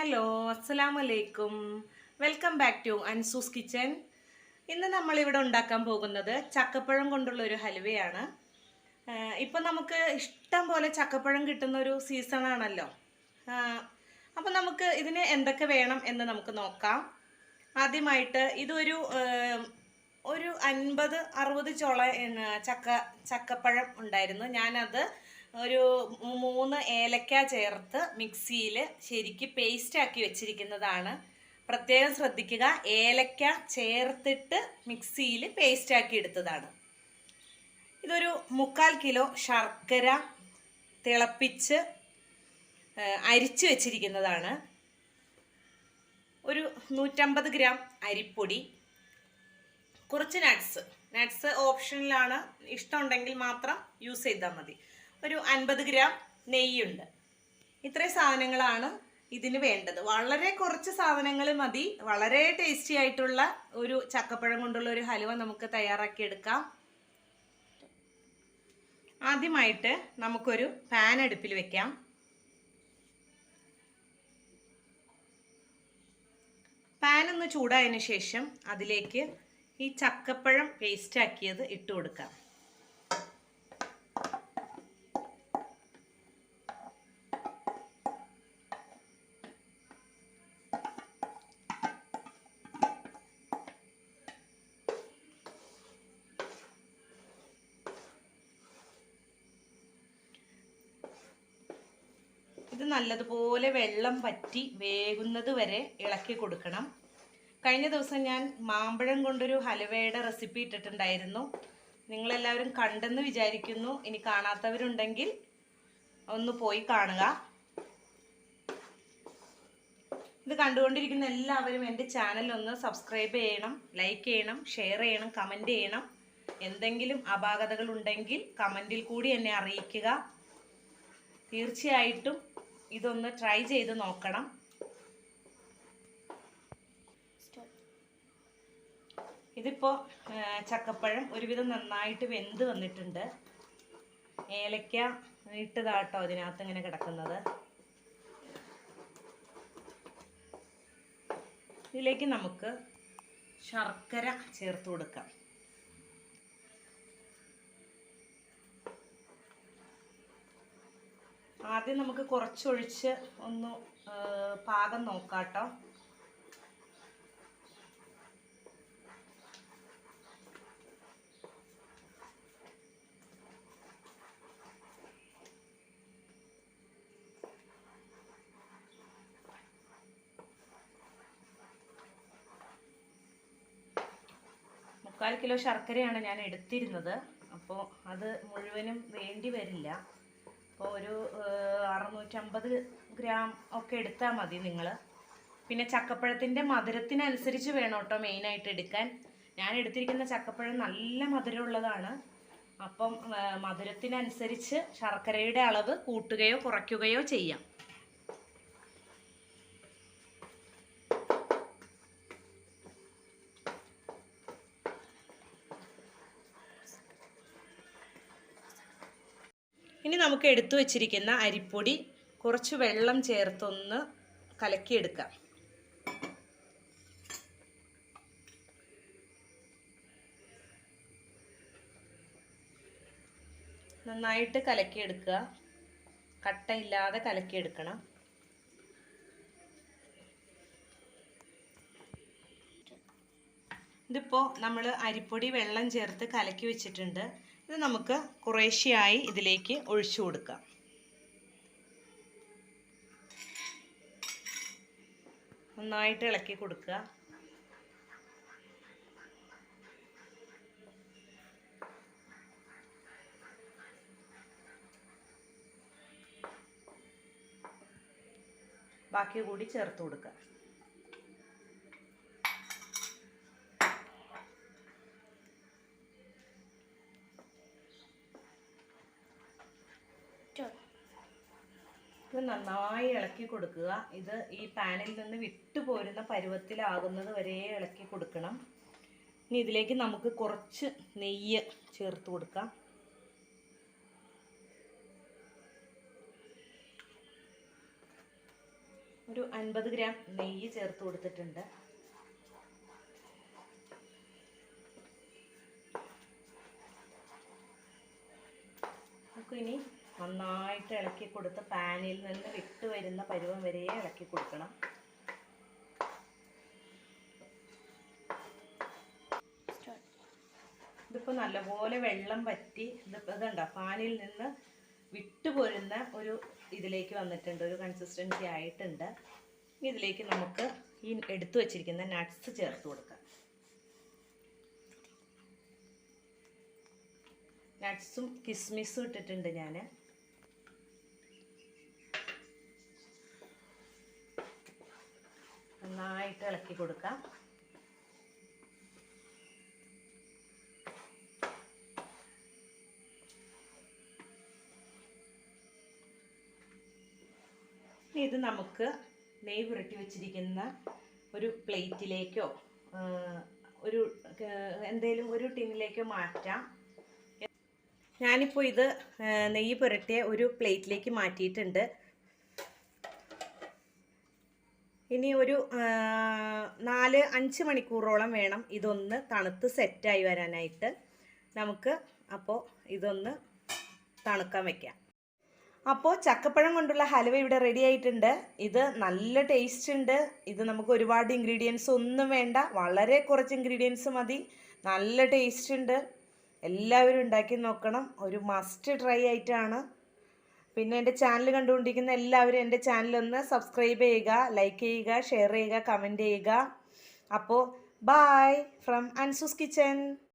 Hello അസ്സലാമു വലൈക്കും welcome back to Ansu's kitchen. ഇന്ന് നമ്മളിവിടെ ഉണ്ടാക്കാൻ പോകുന്നത് ചക്കപ്പഴം കൊണ്ടുള്ള ഒരു ഹലുവയാണ് ഇപ്പം നമുക്ക് ഇഷ്ടം പോലെ ചക്കപ്പഴം കിട്ടുന്ന ഒരു സീസണാണല്ലോ അപ്പം നമുക്ക് ഇതിന് എന്തൊക്കെ വേണം എന്ന് നമുക്ക് നോക്കാം. ആദ്യമായിട്ട് ഇതൊരു ഒരു അൻപത് അറുപത് ചോള ചക്ക ചക്കപ്പഴം ഉണ്ടായിരുന്നു. ഞാനത് ഒരു മൂന്ന് ഏലക്ക ചേർത്ത് മിക്സിയിൽ ശരിക്ക് പേസ്റ്റ് ആക്കി വെച്ചിരിക്കുന്നതാണ്. പ്രത്യേകം ശ്രദ്ധിക്കുക ഏലക്ക ചേർത്തിട്ട് മിക്സിയിൽ പേസ്റ്റ് ആക്കി എടുത്തതാണ്. ഇതൊരു മുക്കാൽ കിലോ ശർക്കര തിളപ്പിച്ച് അരിച്ചു വെച്ചിരിക്കുന്നതാണ്. ഒരു നൂറ്റമ്പത് ഗ്രാം അരിപ്പൊടി കുറച്ച് നട്ട്സ് നട്ട്സ് ഓപ്ഷനിലാണ് ഇഷ്ടമുണ്ടെങ്കിൽ മാത്രം യൂസ് ചെയ്താൽ മതി. ഒരു അൻപത് ഗ്രാം നെയ്യുണ്ട്. ഇത്രയും സാധനങ്ങളാണ് ഇതിന് വേണ്ടത്. വളരെ കുറച്ച് സാധനങ്ങൾ മതി. വളരെ ടേസ്റ്റി ആയിട്ടുള്ള ഒരു ചക്കപ്പഴം കൊണ്ടുള്ള ഒരു ഹലുവ നമുക്ക് തയ്യാറാക്കി എടുക്കാം. ആദ്യമായിട്ട് നമുക്കൊരു പാൻ അടുപ്പിൽ വെക്കാം. പാൻ ഒന്ന് ചൂടായതിനു ശേഷം അതിലേക്ക് ഈ ചക്കപ്പഴം പേസ്റ്റാക്കിയത് ഇട്ട് കൊടുക്കാം. നല്ലതുപോലെ വെള്ളം പറ്റി വേകുന്നത് വരെ ഇളക്കി കൊടുക്കണം. കഴിഞ്ഞ ദിവസം ഞാൻ മാമ്പഴം കൊണ്ടൊരു ഹലുവയുടെ റെസിപ്പി ഇട്ടിട്ടുണ്ടായിരുന്നു. നിങ്ങളെല്ലാവരും കണ്ടെന്ന് വിചാരിക്കുന്നു. ഇനി കാണാത്തവരുണ്ടെങ്കിൽ ഒന്ന് പോയി കാണുക. ഇത് കണ്ടുകൊണ്ടിരിക്കുന്ന എല്ലാവരും എന്റെ ചാനൽ ഒന്ന് സബ്സ്ക്രൈബ് ചെയ്യണം ലൈക്ക് ചെയ്യണം ഷെയർ ചെയ്യണം കമന്റ് ചെയ്യണം. എന്തെങ്കിലും അപാകതകൾ ഉണ്ടെങ്കിൽ കമന്റിൽ കൂടി എന്നെ അറിയിക്കുക. തീർച്ചയായിട്ടും ഇതൊന്ന് ട്രൈ ചെയ്ത് നോക്കണം. ഇതിപ്പോൾ ചക്കപ്പഴം ഒരുവിധം നന്നായിട്ട് വെന്ത് വന്നിട്ടുണ്ട്. ഏലക്ക ഇട്ടതാട്ടോ അതിനകത്ത് ഇങ്ങനെ കിടക്കുന്നത്. ഇതിലേക്ക് നമുക്ക് ശർക്കര ചേർത്ത് കൊടുക്കാം. ആദ്യം നമുക്ക് കുറച്ചൊഴിച്ച് ഒന്ന് പാകം നോക്കാട്ടോ. മുക്കാൽ കിലോ ശർക്കരയാണ് ഞാൻ എടുത്തിരുന്നത്. അപ്പോൾ അത് മുഴുവനും വേണ്ടി വരില്ല. അപ്പോൾ ഒരു അറുന്നൂറ്റമ്പത് ഗ്രാം ഒക്കെ എടുത്താൽ മതി നിങ്ങൾ പിന്നെ ചക്കപ്പഴത്തിന്റെ മധുരത്തിനനുസരിച്ച് വേണം കേട്ടോ മെയിനായിട്ട് എടുക്കാൻ. ഞാൻ എടുത്തിരിക്കുന്ന ചക്കപ്പഴം നല്ല മധുരമുള്ളതാണ്. അപ്പം മധുരത്തിനനുസരിച്ച് ശർക്കരയുടെ അളവ് കൂട്ടുകയോ കുറയ്ക്കുകയോ ചെയ്യാം. ഇനി നമുക്ക് എടുത്തു വച്ചിരിക്കുന്ന അരിപ്പൊടി കുറച്ച് വെള്ളം ചേർത്തൊന്ന് കലക്കിയെടുക്കാം. നന്നായിട്ട് കലക്കിയെടുക്കുക. കട്ടയില്ലാതെ കലക്കിയെടുക്കണം. ഇതിപ്പോൾ നമ്മൾ അരിപ്പൊടി വെള്ളം ചേർത്ത് കലക്കി വെച്ചിട്ടുണ്ട്. ഇത് നമുക്ക് കുറേശ്ശെയായി ഇതിലേക്ക് ഒഴിച്ചു കൊടുക്കാം. നന്നായിട്ട് ഇളക്കി കൊടുക്കുക. ബാക്കി കൂടി ചേർത്ത് കൊടുക്കുക. ഇത് നന്നായി ഇളക്കി കൊടുക്കുക. ഇത് ഈ പാനിൽ നിന്ന് വിട്ടുപോരുന്ന പരുവത്തിലാകുന്നത് വരെ ഇളക്കി കൊടുക്കണം. ഇനി ഇതിലേക്ക് നമുക്ക് കുറച്ച് നെയ്യ് ചേർത്ത് കൊടുക്കാം. ഒരു അൻപത് ഗ്രാം നെയ്യ് ചേർത്ത് കൊടുത്തിട്ടുണ്ട്. നമുക്ക് ഇനി നന്നായിട്ട് ഇളക്കി കൊടുത്ത് പാനിൽ നിന്ന് വിട്ട് വരുന്ന പരുവം വരെ ഇളക്കി കൊടുക്കണം. ഇതിപ്പോൾ നല്ലപോലെ വെള്ളം പറ്റി ഇത് ഇതുണ്ടോ പാനിൽ നിന്ന് വിട്ടുപോരുന്ന ഒരു ഇതിലേക്ക് വന്നിട്ടുണ്ട് ഒരു കൺസിസ്റ്റൻസി ആയിട്ടുണ്ട്. ഇതിലേക്ക് നമുക്ക് ഈ എടുത്തു വച്ചിരിക്കുന്ന നട്ട്സ് ചേർത്ത് കൊടുക്കാം. നട്ട്സും കിസ്മിസും ഇട്ടിട്ടുണ്ട് ഞാൻ നന്നായിട്ട് ഇളക്കി കൊടുക്കാം. ഇത് നമുക്ക് നെയ് പുരട്ടി വെച്ചിരിക്കുന്ന ഒരു പ്ലേറ്റിലേക്കോ ഒരു എന്തേലും ഒരു ടിന്നിലേക്കോ മാറ്റാം. ഞാനിപ്പോൾ ഇത് നെയ്യ് പുരട്ടിയ ഒരു പ്ലേറ്റിലേക്ക് മാറ്റിയിട്ടുണ്ട്. ഇനി ഒരു നാല് അഞ്ച് മണിക്കൂറോളം വേണം ഇതൊന്ന് തണുത്ത് സെറ്റായി വരാനായിട്ട്. നമുക്ക് അപ്പോൾ ഇതൊന്ന് തണുക്കാൻ വെക്കാം. അപ്പോൾ ചക്കപ്പഴം കൊണ്ടുള്ള ഹലുവ ഇവിടെ റെഡി ആയിട്ടുണ്ട്. ഇത് നല്ല ടേസ്റ്റ് ഉണ്ട്. ഇത് നമുക്ക് ഒരുപാട് ഇൻഗ്രീഡിയൻസ് ഒന്നും വേണ്ട. വളരെ കുറച്ച് ഇൻഗ്രീഡിയൻസ് മതി. നല്ല ടേസ്റ്റ് ഉണ്ട്. എല്ലാവരും ഉണ്ടാക്കി നോക്കണം. ഒരു മസ്റ്റ് ട്രൈ ആയിട്ടാണ്. പിന്നെ എന്റെ ചാനൽ കണ്ടുകൊണ്ടിരിക്കുന്ന എല്ലാവരും എന്റെ ചാനലൊന്ന് സബ്സ്ക്രൈബ് ചെയ്യുക ലൈക്ക് ചെയ്യുക ഷെയർ ചെയ്യുക കമന്റ് ചെയ്യുക. അപ്പോൾ ബായ് ഫ്രം അൻസൂസ് കിച്ചൻ